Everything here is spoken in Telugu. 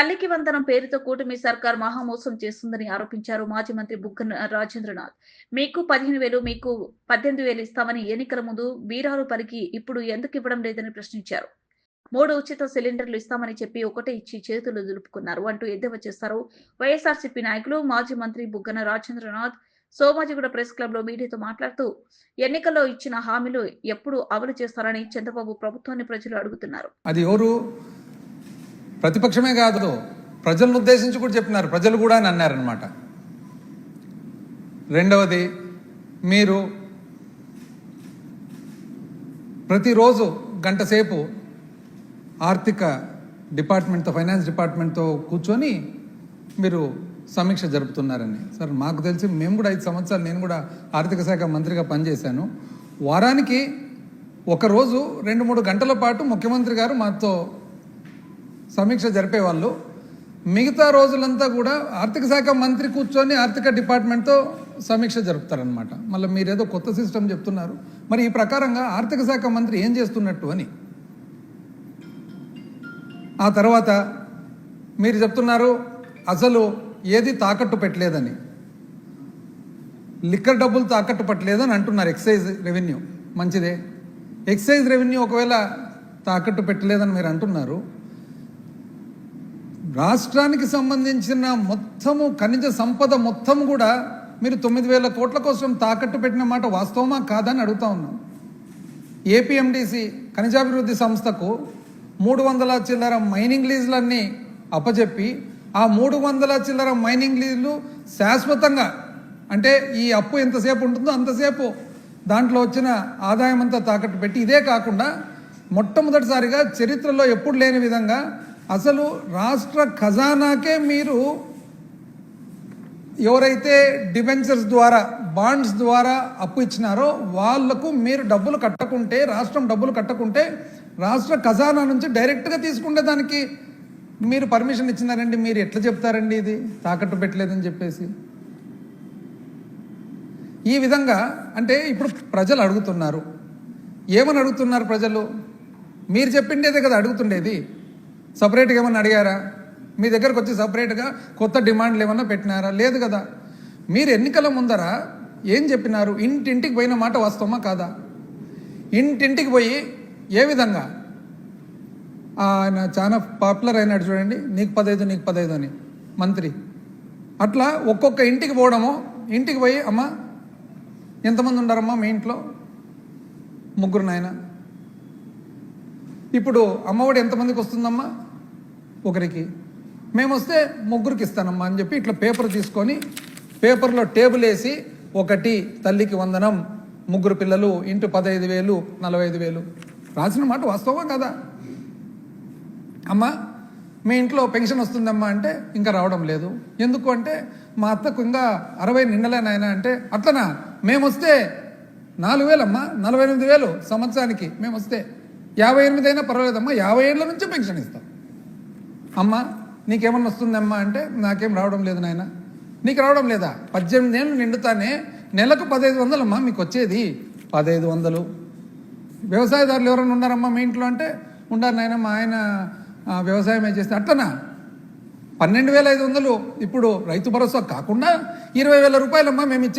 తల్లికి వందనం పేరుతో కూటమి సర్కార్ మహామోసం చేస్తుందని ఆరోపించారు మాజీ మంత్రి బుగ్గన రాజేంద్రనాథ్. మీకు పదిహేను వేలు మీకు పద్దెనిమిది వేలు ఇస్తామని ఎన్నికల ముందు వీరాలు పలికి ఇప్పుడు ఎందుకు ఇవ్వడం లేదని ప్రశ్నించారు. మూడు ఉచిత సిలిండర్లు ఇస్తామని చెప్పి ఒకటే ఇచ్చి చేతులు దులుపుకున్నారు. అంటూ ఎద్దేవా చేస్తారు వైఎస్ఆర్సీపీ నాయకులు మాజీ మంత్రి బుగ్గన రాజేంద్రనాథ్. సోమాజిగూడ ప్రెస్ క్లబ్లో మీడియాతో మాట్లాడుతూ ఎన్నికల్లో ఇచ్చిన హామీలు ఎప్పుడు అమలు చేస్తారని చంద్రబాబు ప్రభుత్వాన్ని ప్రజలు అడుగుతున్నారు. అది ఎవరు? ప్రతిపక్షమే కాదు. ప్రజలను ఉద్దేశించి కూడా చెప్పినారు. ప్రజలు కూడా అని అన్నారనమాట రెండవది మీరు ప్రతిరోజు గంట సేపు ఆర్థిక డిపార్ట్మెంట్తో ఫైనాన్స్ డిపార్ట్మెంట్తో కూర్చొని మీరు సమీక్ష జరుపుతున్నారని. సార్ మాకు తెలిసి మేము కూడా ఐదు సంవత్సరాలు నేను కూడా ఆర్థిక శాఖ మంత్రిగా పనిచేశాను. వారానికి ఒకరోజు రెండు మూడు గంటల పాటు ముఖ్యమంత్రి గారు మాతో సమీక్ష జరిపేవాళ్ళు. మిగతా రోజులంతా కూడా ఆర్థిక శాఖ మంత్రి కూర్చొని ఆర్థిక డిపార్ట్మెంట్తో సమీక్ష జరుపుతారనమాట మళ్ళీ మీరేదో కొత్త సిస్టమ్ చెప్తున్నారు. మరి ఈ ప్రకారంగా ఆర్థిక శాఖ మంత్రి ఏం చేస్తున్నట్టు అని. ఆ తర్వాత మీరు చెప్తున్నారు అసలు ఏది తాకట్టు పెట్టలేదని. లిక్కర్ డబ్బులు తాకట్టు పెట్టలేదని అంటున్నారు ఎక్సైజ్ రెవెన్యూ. మంచిదే. ఎక్సైజ్ రెవెన్యూ ఒకవేళ తాకట్టు పెట్టలేదని మీరు అంటున్నారు రాష్ట్రానికి సంబంధించిన మొత్తము ఖనిజ సంపద మొత్తం కూడా మీరు తొమ్మిది వేల కోట్ల కోసం తాకట్టు పెట్టిన మాట వాస్తవమా కాదని అడుగుతా ఉన్నాం. ఏపీఎండిసి ఖనిజాభివృద్ధి సంస్థకు మూడు వందల చిల్లర మైనింగ్ లీజులన్నీ అప్పచెప్పి ఆ మూడు వందల చిల్లర మైనింగ్ లీజులు శాశ్వతంగా అంటే ఈ అప్పు ఎంతసేపు ఉంటుందో అంతసేపు దాంట్లో వచ్చిన ఆదాయం అంతా తాకట్టు పెట్టి ఇదే కాకుండా మొట్టమొదటిసారిగా చరిత్రలో ఎప్పుడు లేని విధంగా అసలు రాష్ట్ర ఖజానాకే మీరు ఎవరైతే డిబెంచర్స్ ద్వారా బాండ్స్ ద్వారా అప్పు ఇచ్చినారో వాళ్ళకు మీరు డబ్బులు కట్టకుంటే రాష్ట్రం డబ్బులు కట్టకుంటే రాష్ట్ర ఖజానా నుంచి డైరెక్ట్గా తీసుకుంటే దానికి మీరు పర్మిషన్ ఇచ్చినారండి. మీరు ఎట్లా చెప్తారండి ఇది? తాకట్టు పెట్టలేదని చెప్పేసి. ఈ విధంగా అంటే ఇప్పుడు ప్రజలు అడుగుతున్నారు. ఏమని అడుగుతున్నారు ప్రజలు? మీరు చెప్పిండేదే కదా అడుగుతుండేది. సపరేట్గా ఏమన్నా అడిగారా? మీ దగ్గరకు వచ్చి సపరేట్గా కొత్త డిమాండ్లు ఏమన్నా పెట్టినారా? లేదు కదా. మీరు ఎన్నికల ముందర ఏం చెప్పినారు? ఇంటింటికి పోయిన మాట వాస్తవమా కాదా? ఇంటింటికి పోయి ఏ విధంగా? ఆయన చాలా పాపులర్ అయినాడు చూడండి. నీకు పదైదు నీకు పదైదు అని. మంత్రి. అట్లా ఒక్కొక్క ఇంటికి పోవడము ఇంటికి పోయి అమ్మ ఎంతమంది ఉండారమ్మా మీ ఇంట్లో? ముగ్గురు నాయన? ఇప్పుడు అమ్మఒడి ఎంతమందికి వస్తుందమ్మా? ఒకరికి. మేము వస్తే ముగ్గురికి ఇస్తానమ్మా అని చెప్పి ఇట్లా పేపర్ తీసుకొని పేపర్లో టేబుల్ వేసి ఒకటి తల్లికి వందనం ముగ్గురు పిల్లలు ఇంటూ పదహైదు వేలు నలభై ఐదు వేలు. రాసిన మాట వాస్తవం కదా. అమ్మా మీ ఇంట్లో పెన్షన్ వస్తుందమ్మా అంటే ఇంకా రావడం లేదు. ఎందుకు అంటే మా అత్తకు ఇంకా అరవై నిండలేనాయన అంటే అట్లనా? మేము వస్తే నాలుగు వేలమ్మా నలభై ఎనిమిది వేలు సంవత్సరానికి మేము వస్తే. యాభై ఎనిమిది అయినా పర్వాలేదమ్మా యాభై ఏళ్ళ నుంచి పెన్షన్ ఇస్తాం. అమ్మ నీకేమన్నా వస్తుందమ్మా అంటే నాకేం రావడం లేదు నాయన. నీకు రావడం లేదా? పద్దెనిమిది ఏళ్ళు నిండుతానే నెలకు పదహైదు వందలమ్మా మీకు వచ్చేది. పదహైదు వందలు. వ్యవసాయదారులు ఎవరైనా ఉన్నారమ్మా మీ ఇంట్లో అంటే? ఉండారు నాయన మా ఆయన వ్యవసాయమే చేస్తే అట్లనా పన్నెండు వేల ఐదు వందలు. ఇప్పుడు రైతు భరోసా కాకుండా ఇరవై వేల రూపాయలమ్మా మేము ఇచ్చే